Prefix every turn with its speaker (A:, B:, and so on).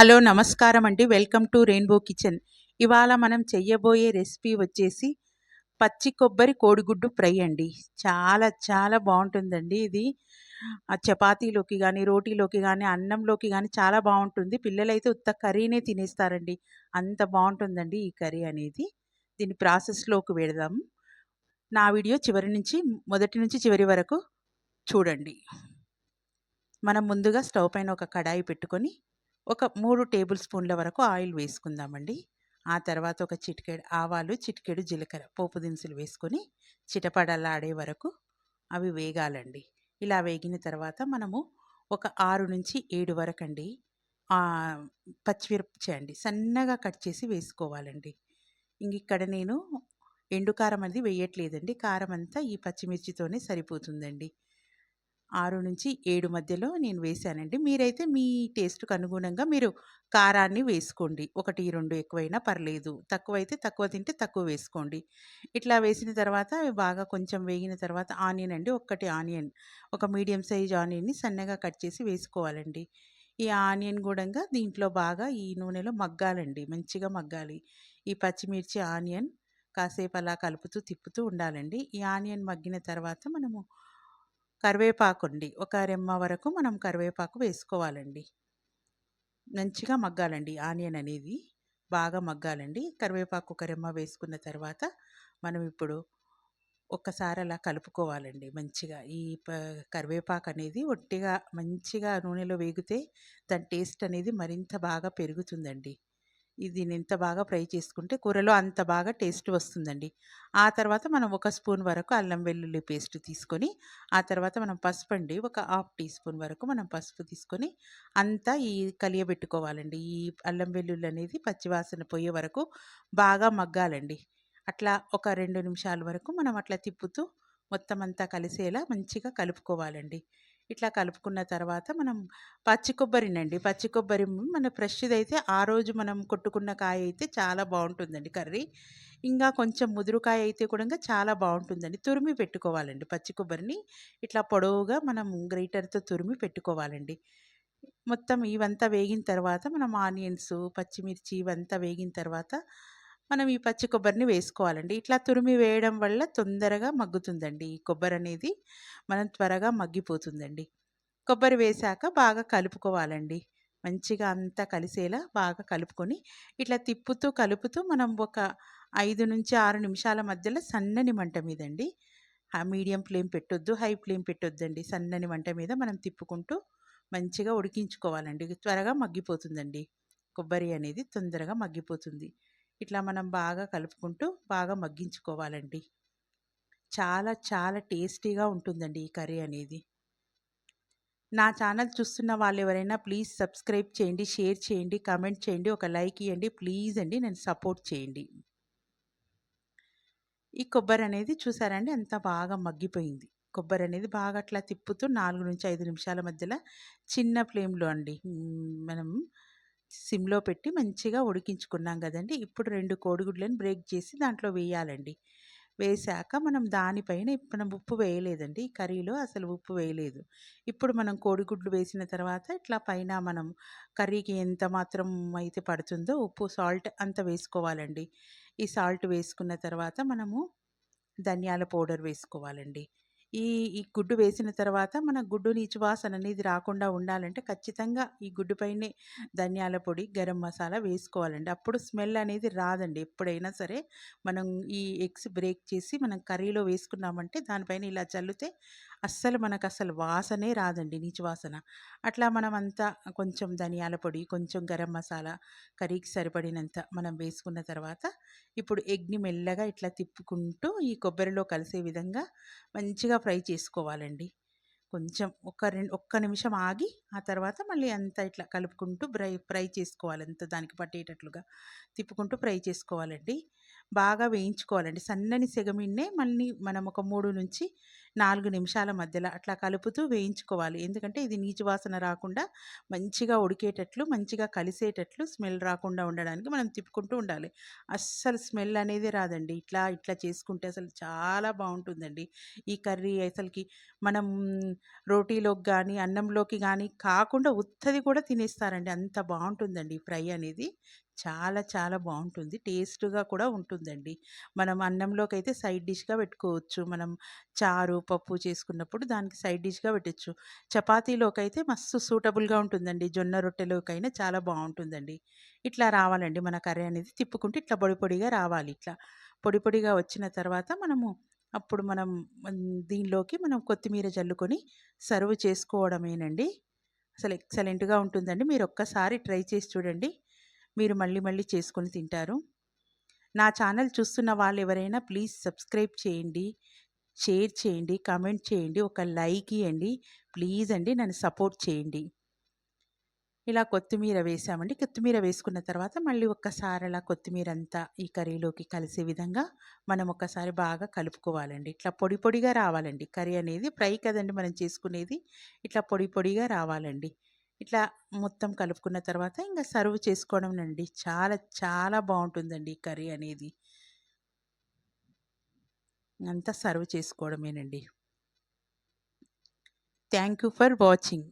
A: Hello నమస్కారం అండి. Welcome to rainbow kitchen. ఇవాళ మనం చెయ్యబోయే రెసిపీ వచ్చేసి పచ్చి కొబ్బరి కోడిగుడ్డు ఫ్రై అండి. చాలా చాలా బాగుంటుందండి ఇది. ఆ చపాతీలోకి కానీ రోటీలోకి కానీ అన్నంలోకి కానీ చాలా బాగుంటుంది. పిల్లలైతే ఉత్త కర్రీనే తినేస్తారండి. అంత బాగుంటుందండి ఈ కర్రీ అనేది. దీని ప్రాసెస్లోకి వెళదాం నా వీడియో చివరి నుంచి మొదటి నుంచి చివరి వరకు చూడండి. మనం ముందుగా స్టవ్ పైన ఒక కడాయి పెట్టుకొని ఒక మూడు టేబుల్ స్పూన్ల వరకు ఆయిల్ వేసుకుందామండి. ఆ తర్వాత ఒక చిటికెడు ఆవాలు చిటికెడు జీలకర్ర పోపు దినుసులు వేసుకొని చిటపడలాడే వరకు అవి వేగాలండి. ఇలా వేగిన తర్వాత మనము ఒక ఆరు నుంచి ఏడు వరకు అండి పచ్చిమిరపచ్చి అండి సన్నగా కట్ చేసి వేసుకోవాలండి. ఇంక ఇక్కడ నేను ఎండు కారం అనేది వేయట్లేదండి. కారం అంతా ఈ పచ్చిమిర్చితోనే సరిపోతుందండి. ఆరు నుంచి ఏడు మధ్యలో నేను వేసానండి. మీరైతే మీ టేస్ట్కి అనుగుణంగా మీరు కారాన్ని వేసుకోండి. ఒకటి రెండు ఎక్కువైనా పర్లేదు. తక్కువైతే తక్కువ తింటే తక్కువ వేసుకోండి. ఇట్లా వేసిన తర్వాత అవి బాగా కొంచెం వేగిన తర్వాత ఆనియన్ అండి. ఒక్కటి ఆనియన్ ఒక మీడియం సైజ్ ఆనియన్ని సన్నగా కట్ చేసి వేసుకోవాలండి. ఈ ఆనియన్ కూడా దీంట్లో బాగా ఈ నూనెలో మగ్గాలండి. మంచిగా మగ్గాలి. ఈ పచ్చిమిర్చి ఆనియన్ కాసేపు అలా కలుపుతూ తిప్పుతూ ఉండాలండి. ఈ ఆనియన్ మగ్గిన తర్వాత మనము కరివేపాకు అండి ఒక రెమ్మ వరకు మనం కరివేపాకు వేసుకోవాలండి. మంచిగా మగ్గాలండి ఆనియన్ అనేది. బాగా మగ్గాలండి. కరివేపాకు ఒక రెమ్మ వేసుకున్న తర్వాత మనం ఇప్పుడు ఒక్కసారి అలా కలుపుకోవాలండి మంచిగా. ఈ కరివేపాకు అనేది ఒట్టిగా మంచిగా నూనెలో వేగితే దాని టేస్ట్ అనేది మరింత బాగా పెరుగుతుందండి. ఇది ఎంత బాగా ఫ్రై చేసుకుంటే కూరలో అంత బాగా టేస్ట్ వస్తుందండి. ఆ తర్వాత మనం ఒక స్పూన్ వరకు అల్లం వెల్లుల్లి పేస్ట్ తీసుకొని ఆ తర్వాత మనం పసుపు అండి ఒక హాఫ్ టీ స్పూన్ వరకు మనం పసుపు తీసుకొని అంతా ఈ కలియబెట్టుకోవాలండి. ఈ అల్లం వెల్లుల్లి అనేది పచ్చివాసన పోయే వరకు బాగా మగ్గాలండి. అట్లా ఒక రెండు నిమిషాల వరకు మనం అట్లా తిప్పుతూ మొత్తం అంతా కలిసేలా మంచిగా కలుపుకోవాలండి. ఇట్లా కలుపుకున్న తర్వాత మనం పచ్చి కొబ్బరినండి. పచ్చి కొబ్బరి మన ఫ్రెష్ది అయితే ఆ రోజు మనం కొట్టుకున్న కాయ అయితే చాలా బాగుంటుందండి కర్రీ. ఇంకా కొంచెం ముదురుకాయ అయితే కూడా చాలా బాగుంటుందండి తురిమి పెట్టుకోవాలండి పచ్చి కొబ్బరిని. ఇట్లా పొడవుగా మనం గ్రైటర్తో తురిమి పెట్టుకోవాలండి. మొత్తం ఇవంతా వేగిన తర్వాత మనం ఆనియన్స్ పచ్చిమిర్చి ఇవంతా వేగిన తర్వాత మనం ఈ పచ్చి కొబ్బరిని వేసుకోవాలండి. ఇట్లా తురిమి వేయడం వల్ల తొందరగా మగ్గుతుందండి. ఈ కొబ్బరి అనేది మనం త్వరగా మగ్గిపోతుందండి. కొబ్బరి వేశాక బాగా కలుపుకోవాలండి. మంచిగా అంతా కలిసేలా బాగా కలుపుకొని ఇట్లా తిప్పుతూ కలుపుతూ మనం ఒక ఐదు నుంచి ఆరు నిమిషాల మధ్యలో సన్నని మంట మీదండి మీడియం ఫ్లేమ్ పెట్టొద్దు హై ఫ్లేమ్ పెట్టొద్దండి. సన్నని మంట మీద మనం తిప్పుకుంటూ మంచిగా ఉడికించుకోవాలండి. త్వరగా మగ్గిపోతుందండి. కొబ్బరి అనేది తొందరగా మగ్గిపోతుంది. ఇట్లా మనం బాగా కలుపుకుంటూ బాగా మగ్గించుకోవాలండి. చాలా చాలా టేస్టీగా ఉంటుందండి ఈ కర్రీ అనేది. నా ఛానల్ చూస్తున్న వాళ్ళు ఎవరైనా ప్లీజ్ సబ్స్క్రైబ్ చేయండి షేర్ చేయండి కమెంట్ చేయండి ఒక లైక్ ఇవ్వండి ప్లీజ్ అండి నేను సపోర్ట్ చేయండి. ఈ కొబ్బరి అనేది చూసారండి అంత బాగా మగ్గిపోయింది. కొబ్బరి అనేది బాగా అట్లా తిప్పుతూ నాలుగు నుంచి ఐదు నిమిషాల మధ్యలో చిన్న ఫ్లేమ్లో అండి. మనం సిమ్లో పెట్టి మంచిగా ఉడికించుకున్నాం కదండి. ఇప్పుడు రెండు కోడిగుడ్లను బ్రేక్ చేసి దాంట్లో వేయాలండి. వేశాక మనం దానిపైన మనం ఉప్పు వేయలేదండి. కర్రీలో అసలు ఉప్పు వేయలేదు. ఇప్పుడు మనం కోడిగుడ్లు వేసిన తర్వాత ఇట్లా పైన మనం కర్రీకి ఎంత మాత్రం అయితే పడుతుందో ఉప్పు సాల్ట్ అంత వేసుకోవాలండి. ఈ సాల్ట్ వేసుకున్న తర్వాత మనము ధనియాల పౌడర్ వేసుకోవాలండి. ఈ ఈ గుడ్డు వేసిన తర్వాత మన గుడ్డు నీచు వాసన అనేది రాకుండా ఉండాలంటే ఖచ్చితంగా ఈ గుడ్డు పైనే ధనియాల పొడి గరం మసాలా వేసుకోవాలండి. అప్పుడు స్మెల్ అనేది రాదండి. ఎప్పుడైనా సరే మనం ఈ ఎగ్స్ బ్రేక్ చేసి మనం కర్రీలో వేసుకున్నామంటే దానిపైన ఇలా చల్లితే అస్సలు మనకు అసలు వాసనే రాదండి నీచు వాసన. అట్లా మనం అంతా కొంచెం ధనియాల పొడి కొంచెం గరం మసాలా కర్రీకి సరిపడినంత మనం వేసుకున్న తర్వాత ఇప్పుడు ఎగ్ని మెల్లగా ఇట్లా తిప్పుకుంటూ ఈ కొబ్బరిలో కలిసే విధంగా మంచిగా ఫ్రై చేసుకోవాలండి. కొంచెం ఒక రెండు ఒక్క నిమిషం ఆగి ఆ తర్వాత మళ్ళీ అంతా ఇట్లా కలుపుకుంటూ ఫ్రై ఫ్రై చేసుకోవాలి. అంత దానికి పట్టేటట్లుగా తిప్పుకుంటూ ఫ్రై చేసుకోవాలండి. బాగా వేయించుకోవాలండి. సన్నని సెగమిన్నే మళ్ళీ మనం ఒక మూడు నుంచి నాలుగు నిమిషాల మధ్యలో అట్లా కలుపుతూ వేయించుకోవాలి. ఎందుకంటే ఇది నీచు వాసన రాకుండా మంచిగా ఉడికేటట్లు, మంచిగా కలిసేటట్లు స్మెల్ రాకుండా ఉండడానికి మనం తిప్పుకుంటూ ఉండాలి. అస్సలు స్మెల్ అనేది రాదండి. ఇట్లా, ఇట్లా చేసుకుంటే అసలు చాలా బాగుంటుందండి ఈ కర్రీ అసలుకి మనం రోటీలోకి కానీ అన్నంలోకి కానీ కాకుండా ఉత్తది కూడా తినేస్తారండి. అంత బాగుంటుందండి ఫ్రై అనేది. చాలా చాలా బాగుంటుంది టేస్ట్‌గా కూడా ఉంటుందండి. మనం అన్నంలోకైతే సైడ్ డిష్‌గా పెట్టుకోవచ్చు. మనం చారు, పప్పు చేసుకున్నప్పుడు దానికి సైడ్ డిష్‌గా పెట్టొచ్చు. చపాతీలోకైతే మస్తు సూటబుల్‌గా ఉంటుందండి. జొన్న రొట్టెలోకైనా చాలా బాగుంటుందండి ఇట్లా రావాలండి మన కర్రీ అనేది. తిప్పుకుంటే ఇట్లా పొడి పొడిగా రావాలి ఇట్లా. పొడి పొడిగా వచ్చిన తర్వాత మనము అప్పుడు మనం దీనిలోకి మనం కొత్తిమీర జల్లుకొని సర్వ్ చేసుకోవడమేనండి. అసలు ఎక్సలెంట్‌గా ఉంటుందండి. మీరు ఒక్కసారి ట్రై చేసి చూడండి. మీరు మళ్ళీ మళ్ళీ చేసుకొని తింటారు. నా ఛానల్ చూస్తున్న వాళ్ళు ఎవరైనా ప్లీజ్ సబ్స్క్రైబ్ చేయండి. షేర్ చేయండి. కామెంట్ చేయండి. ఒక లైక్ ఇవ్వండి ప్లీజ్ అండి నన్ను సపోర్ట్ చేయండి. ఇలా కొత్తిమీర వేసామండి. కొత్తిమీర వేసుకున్న తర్వాత మళ్ళీ ఒక్కసారి అలా కొత్తిమీర అంతా ఈ కర్రీలోకి కలిసే విధంగా మనం ఒక్కసారి బాగా కలుపుకోవాలండి. ఇట్లా పొడి పొడిగా రావాలండి కర్రీ అనేది. ఫ్రై కదండి మనం చేసుకునేది. ఇట్లా పొడి పొడిగా రావాలండి. ఇట్లా మొత్తం కలుపుకున్న తర్వాత ఇంకా సర్వ్ చేసుకోవడమేనండి. చాలా చాలా బాగుంటుందండి ఈ కర్రీ అనేది. అంతా serve చేసుకోవడమేనండి. Thank you for watching.